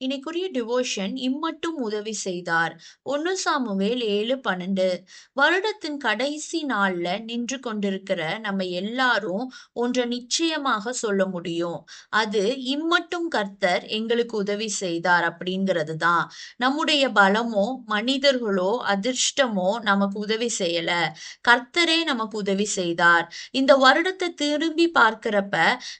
இன்னைக்குரிய devotion இம்மட்டும் உதவி செய்தார். ஒன்னு சாமுவேல் ஏழு பன்னெண்டு. வருடத்தின் கடைசி நாள்ல நின்று கொண்டிருக்கிற நம்ம எல்லாரும் ஒன்றை நிச்சயமாக சொல்ல முடியும். அது இம்மட்டும் கர்த்தர் எங்களுக்கு உதவி செய்தார் அப்படிங்கிறது தான். நம்முடைய பலமோ மனிதர்களோ அதிர்ஷ்டமோ நமக்கு உதவி செய்யல. கர்த்தரே நமக்கு உதவி செய்தார். இந்த வருடத்தை திரும்பி பார்க்கிறப்ப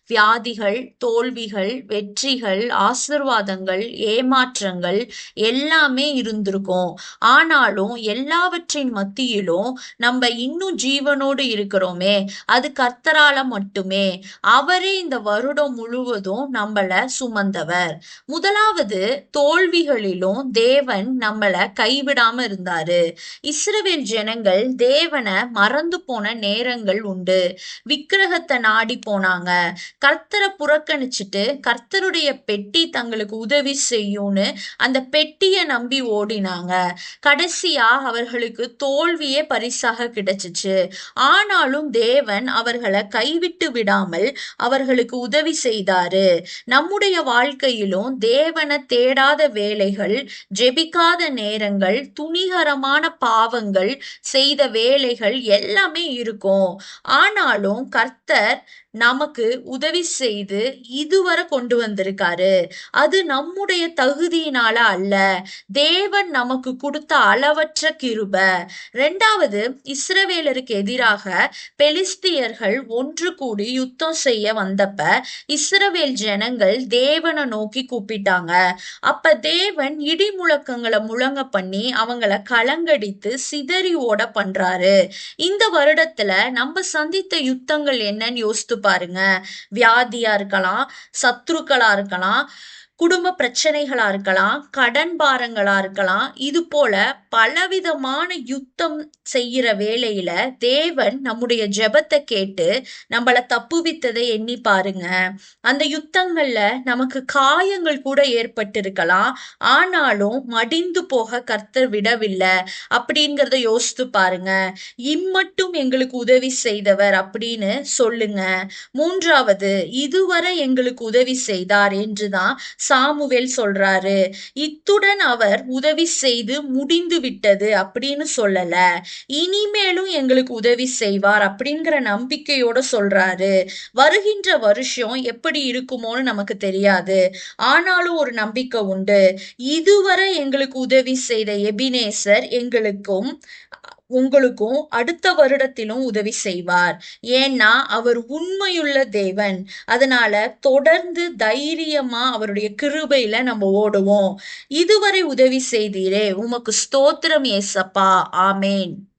வியாதிகள் தோல்விகள் வெற்றிகள் ஆசிர்வாதங்கள் ஏமாற்றங்கள் எல்லாமே இருந்திருக்கும். ஆனாலும் எல்லாவற்றின் மத்தியிலும் நம்ம இன்னும் ஜீவனோடு இருக்கிறோமே. அது கர்த்தரால மட்டுமே. அவரே இந்த வருடம் முழுவதும் நம்மள சுமந்தவர். முதலாவது தோல்விகளிலும் தேவன் நம்மள கைவிடாம இருந்தாரு. இஸ்ரவேல் ஜனங்கள் தேவனை மறந்து போன நேரங்கள் உண்டு. விக்கிரகத்தை நாடி போனாங்க. கர்த்தரை புறக்கணிச்சுட்டு கர்த்தருடைய பெட்டி தங்களுக்கு உதவி செய்யும்னு அந்த பெட்டியை நம்பி ஓடினாங்க. கடைசியா அவர்களுக்கு தோல்வியே பரிசாக கிடைச்சிச்சு. ஆனாலும் தேவன் அவர்களை கைவிட்டு விடாமல் அவர்களுக்கு உதவி செய்தாரு. நம்முடைய வாழ்க்கையிலும் தேவனை தேடாத வேலைகள் ஜெபிக்காத நேரங்கள் துணிகரமான பாவங்கள் செய்த வேலைகள் எல்லாமே இருக்கும். ஆனாலும் கர்த்தர் நமக்கு உதவி செய்து இதுவரை கொண்டு வந்திருக்காரு. அது நம்முடைய தகுதியினால அல்ல. தேவன் நமக்கு கொடுத்த அளவற்ற கிருப. ரெண்டாவது இஸ்ரவேலருக்கு எதிராக பெலிஸ்தியர்கள் ஒன்று கூடி யுத்தம் செய்ய வந்தப்ப இஸ்ரவேல் ஜனங்கள் தேவனை நோக்கி கூப்பிட்டாங்க. அப்ப தேவன் இடி முழக்கங்களை முழங்க பண்ணி அவங்கள கலங்கடித்து சிதறி ஓட பண்றாரு. இந்த வருடத்துல நம்ம சந்தித்த யுத்தங்கள் என்னன்னு யோசித்து பாருங்க. வியாதியா இருக்கலாம் சத்ருக்களா இருக்கலாம் குடும்ப பிரச்சனைகளா இருக்கலாம் கடன் பாரங்களா இருக்கலாம் இது போல பலவிதமான யுத்தம் செய்யற வேலையில தேவன் நம்முடைய ஜெபத்தை கேட்டு நம்மள தப்புவித்ததை எண்ணி பாருங்க. அந்த யுத்தங்கள்ல நமக்கு காயங்கள் கூட ஏற்பட்டிருக்கலாம். ஆனாலும் மடிந்து போக கர்த்தர் விடவில்லை அப்படிங்கிறத யோசித்து பாருங்க. இம்மட்டும் எங்களுக்கு உதவி செய்தவர் அப்படின்னு சொல்லுங்க. மூன்றாவது இதுவரை எங்களுக்கு உதவி செய்தார் என்றுதான் சாமுவேல் சொல்றாரு இத்துடன் அவர் உதவி செய்து முடிந்து விட்டது அப்படின்னு சொல்லல. இனிமேலும் எங்களுக்கு உதவி செய்வார் அப்படிங்கிற நம்பிக்கையோட சொல்றாரு. வருகின்ற வருஷம் எப்படி இருக்குமோன்னு நமக்கு தெரியாது. ஆனாலும் ஒரு நம்பிக்கை உண்டு. இதுவரை எங்களுக்கு உதவி செய்த எபினேசர் எங்களுக்கும் உங்களுக்கும் அடுத்த வருடத்திலும் உதவி செய்வார். ஏன்னா அவர் உண்மையுள்ள தேவன். அதனால தொடர்ந்து தைரியமா அவருடைய கிருபையில நம்ம ஓடுவோம். இதுவரை உதவி செய்தீரே. உமக்கு ஸ்தோத்திரம் ஏசப்பா. ஆமேன்.